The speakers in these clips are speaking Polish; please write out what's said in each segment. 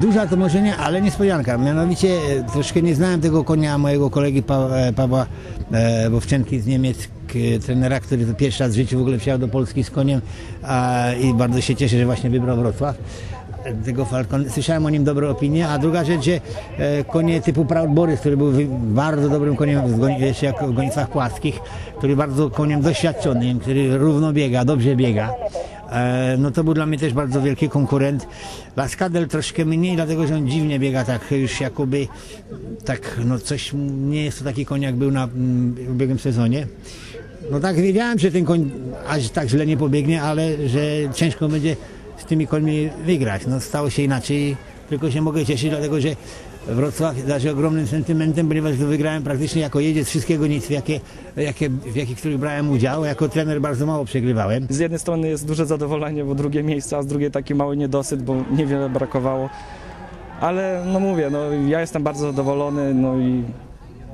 Duża to może nie, ale niespodzianka. Mianowicie e, troszkę nie znałem tego konia mojego kolegi Pa- e, Pawła e, Bowczenki z Niemiec, k- trenera, który to pierwszy raz w życiu w ogóle przyjechał do Polski z koniem a, i bardzo się cieszę, że właśnie wybrał Wrocław. E, Tego Falcon. Słyszałem o nim dobre opinie, a druga rzecz, że e, konie typu Proud Boris, który był bardzo dobrym koniem jeszcze jak w gonitwach płaskich, który bardzo koniem doświadczonym, który równo biega, dobrze biega. E, no to był dla mnie też bardzo wielki konkurent. Laskadel troszkę mniej, dlatego że on dziwnie biega tak już jakoby tak, no coś, nie jest to taki koń jak był na mm, ubiegłym sezonie. No tak wiedziałem, że ten koń aż tak źle nie pobiegnie, ale że ciężko będzie z tymi końmi wygrać. No stało się inaczej, tylko się mogę cieszyć, dlatego że Wrocław darzy ogromnym sentymentem, ponieważ to wygrałem praktycznie jako jedziec wszystkie gonitwy, jakie, jakie, w jakich których brałem udział. Jako trener bardzo mało przegrywałem. Z jednej strony jest duże zadowolenie, bo drugie miejsce, a z drugiej taki mały niedosyt, bo niewiele brakowało. Ale no mówię, no ja jestem bardzo zadowolony, no i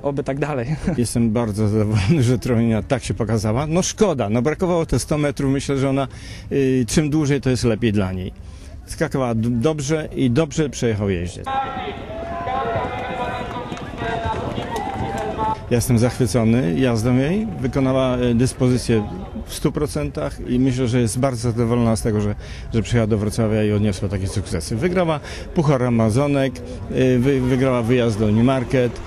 oby tak dalej. Jestem bardzo zadowolony, że Trojnia tak się pokazała. No szkoda, no brakowało te 100 metrów. Myślę, że ona y, czym dłużej, to jest lepiej dla niej. Skakała dobrze i dobrze przejechał jeździec. Ja jestem zachwycony jazdą jej. Wykonała y, dyspozycję w 100% i myślę, że jest bardzo zadowolona z tego, że, że przyjechała do Wrocławia i odniosła takie sukcesy. Wygrała Puchar Amazonek, y, wy, wygrała wyjazd do Newmarket,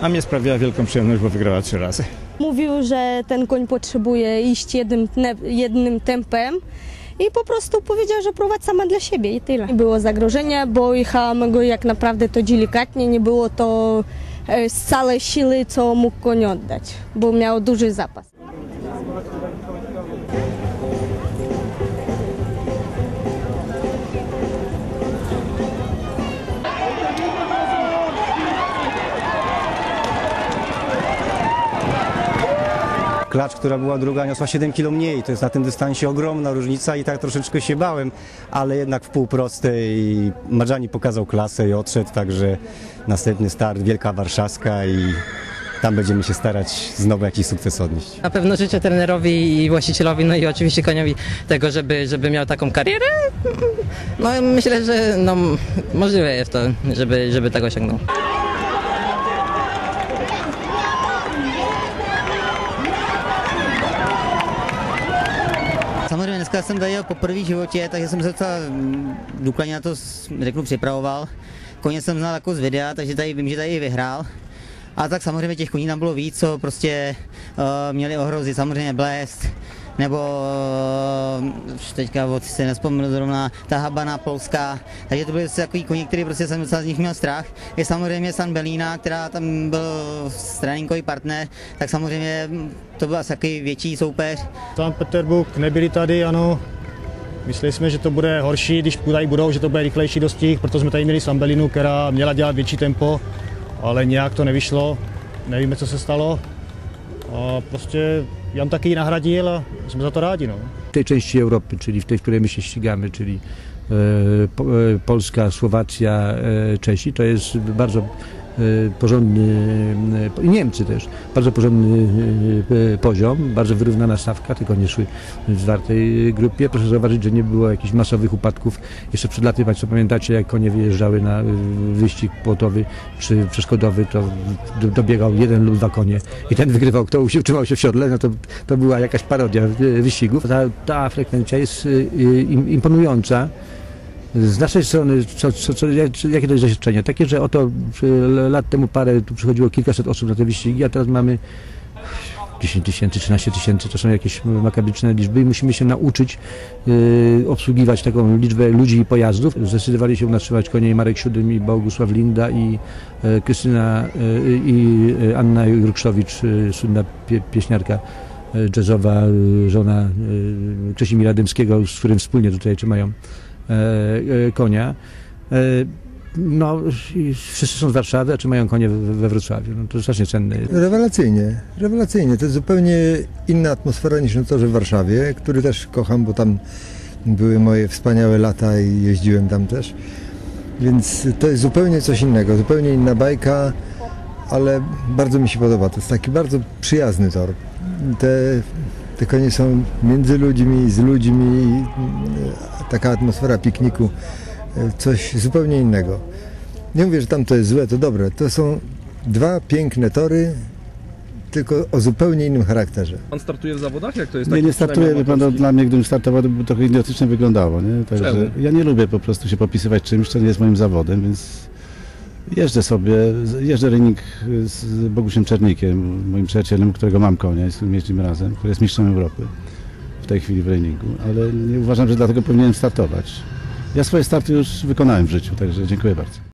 a mnie sprawiła wielką przyjemność, bo wygrała trzy razy. Mówił, że ten koń potrzebuje iść jednym, jednym tempem i po prostu powiedział, że prowadź sama dla siebie i tyle. Nie było zagrożenia, bo jechałam go jak naprawdę to delikatnie, nie było to e, z całej siły, co mógł koń oddać, bo miał duży zapas. Klacz, która była druga, niosła 7 kg mniej. To jest na tym dystansie ogromna różnica i tak troszeczkę się bałem, ale jednak w pół prostej Madżani pokazał klasę i odszedł, także następny start, Wielka Warszawska i tam będziemy się starać znowu jakiś sukces odnieść. Na pewno życzę trenerowi i właścicielowi, no i oczywiście koniowi tego, żeby, żeby miał taką karierę. No myślę, że no, możliwe jest to, żeby, żeby tak osiągnął. Dneska jsem tady jel poprvé v životě, takže jsem se docela mm, důkladně na to řeknu připravoval. Koně jsem znal jako z videa, takže tady vím, že tady i vyhrál. A tak samozřejmě těch koní tam bylo víc, co prostě uh, měli ohrozit, samozřejmě Blest, nebo už teďka od si nespomenu zrovna ta Habana polská, takže to byly takový koně, který prostě jsem z nich měl strach. Je samozřejmě San Belína, která tam byl tréninkový partner, tak samozřejmě to byl asi takový větší soupeř. Sankt Petersburg nebyli tady, ano. Mysleli jsme, že to bude horší, když tady budou, že to bude rychlejší dostih, proto jsme tady měli Sambelinu, která měla dělat větší tempo, ale nějak to nevyšlo. Nevíme, co se stalo. A prostě Jan taky ji nahradil a jsme za to rádi. No. w tej części Europy, czyli w tej, w której my się ścigamy, czyli e, po, e, Polska, Słowacja, e, Czesi, to jest bardzo porządny, e, i Niemcy też, bardzo porządny e, poziom, bardzo wyrównana stawka, tylko nie szły w czwartej grupie. Proszę zauważyć, że nie było jakichś masowych upadków. Jeszcze przed laty, Państwo pamiętacie, jak konie wyjeżdżały na e, wyścig płotowy czy przeszkodowy, to do- dobiegał jeden lub dwa konie i ten wygrywał, kto utrzymał się w siodle, no to, to była jakaś parodia e, wyścigów. Ta, ta frekwencja jest e, im- imponująca. Z naszej strony, co, co, co, jak- jakie to jest doświadczenie? Takie, że oto lat temu parę tu przychodziło kilkaset osób na te wyścigi, a teraz mamy 10 tysięcy, 13 tysięcy, to są jakieś makabryczne liczby i musimy się nauczyć y, obsługiwać taką liczbę ludzi i pojazdów. Zdecydowali się u nas trzymać konie Marek Siódym, i Bogusław Linda, i e, Krystyna, e, i e, Anna Jurkszowicz, e, słynna pie, pieśniarka e, jazzowa, e, żona Krzesimira Dymskiego, z którym wspólnie tutaj trzymają konia. E, no, wszyscy są z Warszawy, a trzymają konie we, Wrocławiu. No, to strasznie cenne. Rewelacyjnie, rewelacyjnie. To jest zupełnie inna atmosfera niż na torze w Warszawie, który też kocham, bo tam były moje wspaniałe lata i jeździłem tam też. Więc to jest zupełnie coś innego, zupełnie inna bajka, ale bardzo mi się podoba. To jest taki bardzo przyjazny tor. Te, te konie są między ludźmi, z ludźmi, taka atmosfera pikniku e, coś zupełnie innego. Nie mówię, że tam to jest złe, to dobre. To są dwa piękne tory, tylko o zupełnie innym charakterze. Pan startuje w zawodach? Jak to jest? Nie, nie startuję, wie pan, no, dla mnie gdybym startował, to by trochę idiotycznie wyglądało, nie? Także Czemu? ja nie lubię po prostu się popisywać czymś, co nie jest moim zawodem, więc jeżdżę sobie, jeżdżę rynik z Bogusiem Czernikiem, moim przyjacielem, którego mam konia, z którym jeździmy razem, który jest mistrzem Europy w tej chwili w reiningu, ale nie uważam, że dlatego powinienem startować. Ja swoje starty już wykonałem w życiu, także dziękuję bardzo.